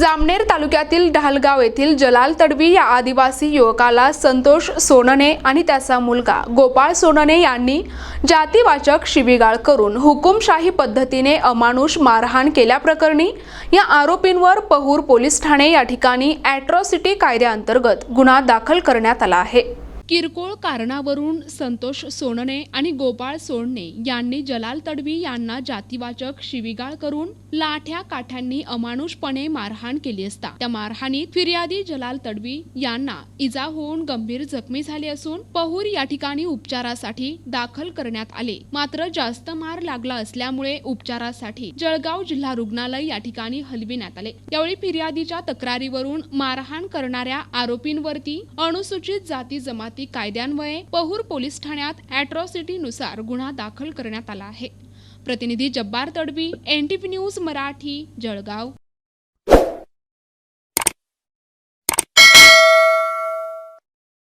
जामनेर तालुक्यातील ढालगाव येथील जलाल तडवी या आदिवासी युवकाला संतोष सोनने आणि त्याचा मुलगा गोपाळ सोनने यांनी जातीवाचक शिबिगाळ करून हुकुमशाही पद्धतीने अमानुष मारहाण केल्याप्रकरणी या आरोपींवर पहूर पोलीस ठाणे या ठिकाणी ॲट्रॉसिटी कायद्याअंतर्गत गुन्हा दाखल करण्यात आला आहे. किरकोळ कारणावरून संतोष सोनणे आणि गोपाळ सोनणे यांनी जलाल तडवी यांना जातीवाचक शिवीगाळ करून लाठ्या काठ्यांनी अमानुषपणे मारहाण केली असता. त्या मारहाणीत फिर्यादी जलाल तडवी यांना इजा होऊन गंभीर जखमी झाले असून पहूर या ठिकाणी उपचारासाठी दाखल करण्यात आले. मात्र जास्त मार लागला असल्यामुळे उपचारासाठी जळगाव जिल्हा रुग्णालय या ठिकाणी हलविण्यात आले. यावेळी फिर्यादीच्या तक्रारीवरून मारहाण करणाऱ्या आरोपींवरती अनुसूचित जाती जमात कायद्यान्वये पहूर पोलीस ठाण्यात अॅट्रॉसिटी नुसार गुन्हा दाखल करण्यात आला आहे. प्रतिनिधी जब्बार तडवी एन न्यूज मराठी जळगाव.